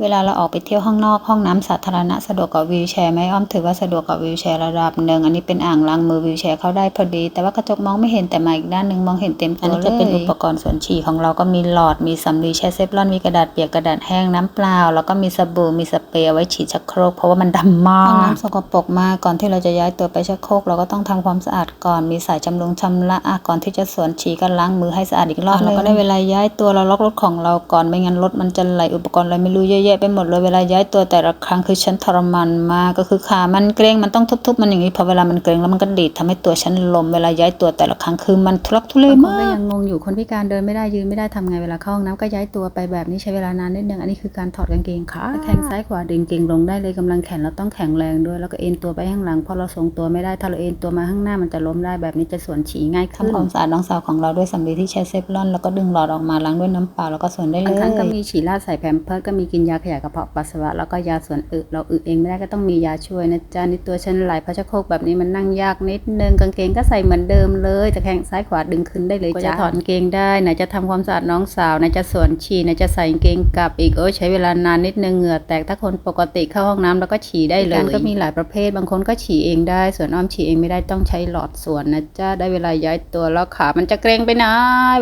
เวลาเราออกไปเที่ยวข้างนอกห้องน้ำสาธารณะสะดวกกว่าวีลแชร์ไหมอ้อมถือว่าสะดวกกว่าวีลแชร์ระดับหนึ่งอันนี้เป็นอ่างล้างมือวีลแชร์เข้าได้พอดี แต่ว่ากระจกมองไม่เห็นแต่มาอีกด้านหนึ่งมองเห็นเต็มตัวเลยอันนี้จะเป็นอุปกรณ์ส่วนฉี่ของเราก็มีหลอดมีสำลีแช่เซฟลอนมีกระดาษเปียกกระดาษแห้งน้ำเปล่า แล้วก็มีสบู่มีสเปรย์เอาไว้ฉีดชักโครกเพราะว่ามันดำมากห้องน้ำสกปรกมากก่อนที่เราจะย้ายตัวไปชักโครกเราก็ต้องทำความสะอาดก่อนมีสายชำรุงชำระอะก่อนที่จะสวนฉี่ก็ล้างมือให้สะอาดอีกรอบแล้วก็ได้เวลาย้ายตัวเราล็อกรถของเราก่อนไม่งั้นรถมันจะไหลอุปกรณ์อะไรไม่รู้เยอะแยะไปหมดเลยเวลาย้ายตัวแต่ละครั้งคือฉันทรมานมากก็คือขามันเกร็งมันต้องทุบๆมันอย่างนี้พอเวลามันเกร็งแล้วมันก็ดีดทำให้ตัวฉันลมเวลาย้ายตัวแต่ละครั้งคือมันทุลักทุเลบางคนมาก็กยังงงอยู่คนพิการเดินไม่ได้ยืนไม่ได้ทำไงเวลาเข้าห้องน้ำก็ย้ายตัวไปแบบนี้ใช้เวลานานนิดนึงอันนี้คือการถอดกางเกงขาแข้งซ้ายขวาดึงเกงลงได้เลยกำลังแขนเราต้องแข็งแรงด้วยแล้วก็เอ็นตัวไปข้างหลังเพราะเราทรงตัวไม่ได้ถ้าเราเอ็นตัวมาข้างหน้ามันจะล้มได้แบบนี้จะสวนฉี่ง่ายขึ้นทำความสะอาดน้องสาวของเราด้วยสำลีที่ใช้เซฟลอนแล้วก็ดึงหลอดออกมาล้างด้วยน้ำเปล่าแล้วก็สวนได้เลบางยครั้งก็มีฉี่ราดใส่แพมเพิร์สก็มีกินยาขยายกระเพาะปัสสาวะแล้วก็ยาส่วนอึเราอึเองไม่ได้ก็ต้องมียาช่วยนะจ๊ะนี่ตัวฉันไหลเพราะชักโครกแบบนี้มันนั่งยากนิดนึงกางเกงก็ใส่เหมือนเดิมเลยแต่แข้งซ้ายขวาดึงขึ้นได้เลยจ้ะจะถอดกางเกงได้ไหนจะทำความสะอาดน้องสาวไหนจะสวนฉี่ไหนจะใส่กางเกงกลับอีกโอ้ยใช้เวลานานนิดนึงเหงื่อแตกถ้าคนปกติเข้าห้องน้ำแล้วก็ฉี่ได้เลยก็มีหลายประเภทบางคนก็ฉี่เองได้ ส่วนอ้อมฉี่เองไม่ได้ต้องใช้หลอดส่วนนะจ๊ะได้เวลาย้ายตัวแล้วขามันจะเกรงไปนะ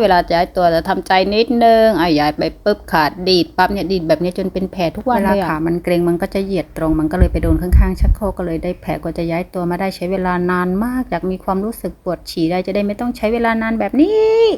เวลาย้ายตัวจะทำใจนิดนึงอะย้ายไปปุ๊บขาดีดปั๊บเนี่ยดีดแบบนี้จนเป็นแผลทุกวันเลยอะขามันเกรงมันก็จะเหยียดตรง มันก็เลยไปโดนข้างๆชักโครกก็เลยได้แผลกว่าจะย้ายตัวมาได้ใช้เวลานานมากอยากมีความรู้สึกปวดฉี่ได้จะได้ไม่ต้องใช้เวลานานแบบนี้